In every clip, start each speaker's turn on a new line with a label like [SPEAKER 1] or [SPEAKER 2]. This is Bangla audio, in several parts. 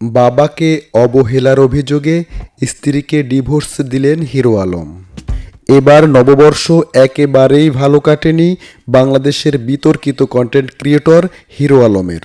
[SPEAKER 1] বাবাকে অবহেলার অভিযোগে স্ত্রীকে ডিভোর্স দিলেন হিরো আলম। এবার নববর্ষ একেবারেই ভালো কাটেনি বাংলাদেশের বিতর্কিত কন্টেন্ট ক্রিয়েটর হিরো আলমের।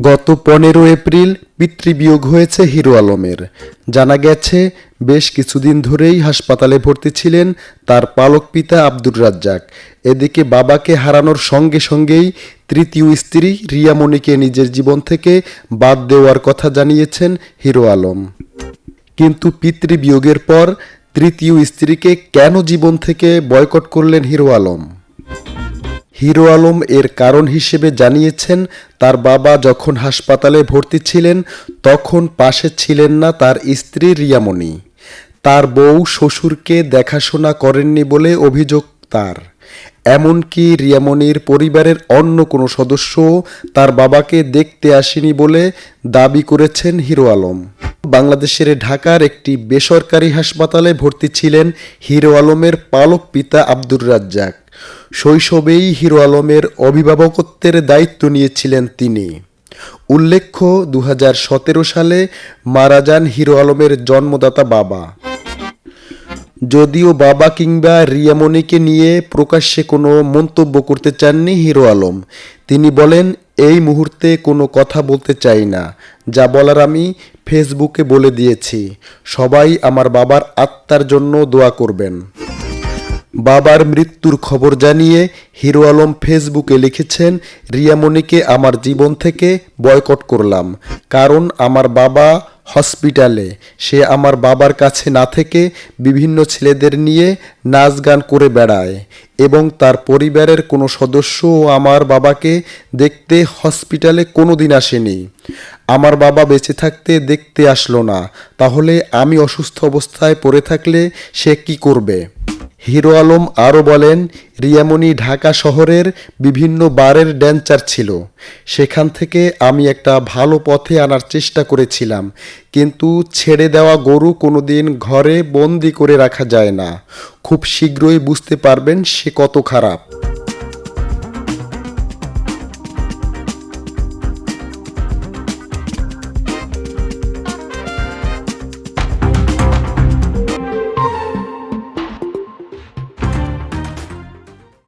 [SPEAKER 1] গত পনেরো এপ্রিল পিতৃবিয়োগ হয়েছে হিরো আলমের। জানা গেছে, বেশ কিছুদিন ধরেই হাসপাতালে ভর্তি ছিলেন তার পালক পিতা আব্দুর রাজ্জাক। এদিকে বাবাকে হারানোর সঙ্গে সঙ্গেই তৃতীয় স্ত্রী রিয়ামণিকে নিজের জীবন থেকে বাদ দেওয়ার কথা জানিয়েছেন হিরো আলম। কিন্তু পিতৃবিয়োগের পর তৃতীয় স্ত্রীকে কেন জীবন থেকে বয়কট করলেন হিরো আলম? হিরো আলম এর কারণ হিসেবে জানিয়েছেন, তার বাবা যখন হাসপাতালে ভর্তি ছিলেন, তখন পাশে ছিলেন না তার স্ত্রী রিয়ামণি। তার বউ শ্বশুরকে দেখাশোনা করেননি বলে অভিযোগ তার। এমনকি রিয়ামণির পরিবারের অন্য কোনো সদস্যও তার বাবাকে দেখতে আসেনি বলে দাবি করেছেন হিরো আলম। বাংলাদেশের ঢাকার একটি বেসরকারি হাসপাতালে ভর্তি ছিলেন হিরো আলমের পালক পিতা আব্দুর রাজ্জাক। শৈশবেই হিরো আলমের অভিভাবকত্বের দায়িত্ব নিয়েছিলেন তিনি। উল্লেখ্য দু হাজার সতেরো সালে মারা যান হিরো আলমের জন্মদাতা বাবা। যদিও বাবা কিংবা রিয়ামণিকে নিয়ে প্রকাশ্যে কোনো মন্তব্য করতে চাননি হিরো আলম। তিনি বলেন, এই মুহূর্তে কোনো কথা বলতে চাই না। যা বলার আমি ফেসবুকে বলে দিয়েছি। সবাই আমার বাবার আত্মার জন্য দোয়া করবেন। বাবার মৃত্যুর খবর জানিয়ে হিরো আলম ফেসবুকে লিখেছেন, রিয়ামণিকে আমার জীবন থেকে বয়কট করলাম। কারণ আমার বাবা হসপিটালে। সে আমার বাবার কাছে না থেকে বিভিন্ন ছেলেদের নিয়ে নাচ গান করে বেড়ায় এবং তার পরিবারের কোনো সদস্যও আমার বাবাকে দেখতে হসপিটালে কোনো দিন আসেনি। আমার বাবা বেঁচে থাকতে দেখতে আসলো না। তাহলে আমি অসুস্থ অবস্থায় পড়ে থাকলে সে কি করবে? হিরো আলম আরও বলেন, রিয়ামণি ঢাকা শহরের বিভিন্ন বারের ড্যান্সার ছিল। সেখান থেকে আমি একটা ভালো পথে আনার চেষ্টা করেছিলাম, কিন্তু ছেড়ে দেওয়া গরু কোনোদিন ঘরে বন্দি করে রাখা যায় না। খুব শীঘ্রই বুঝতে পারবেন সে কত খারাপ।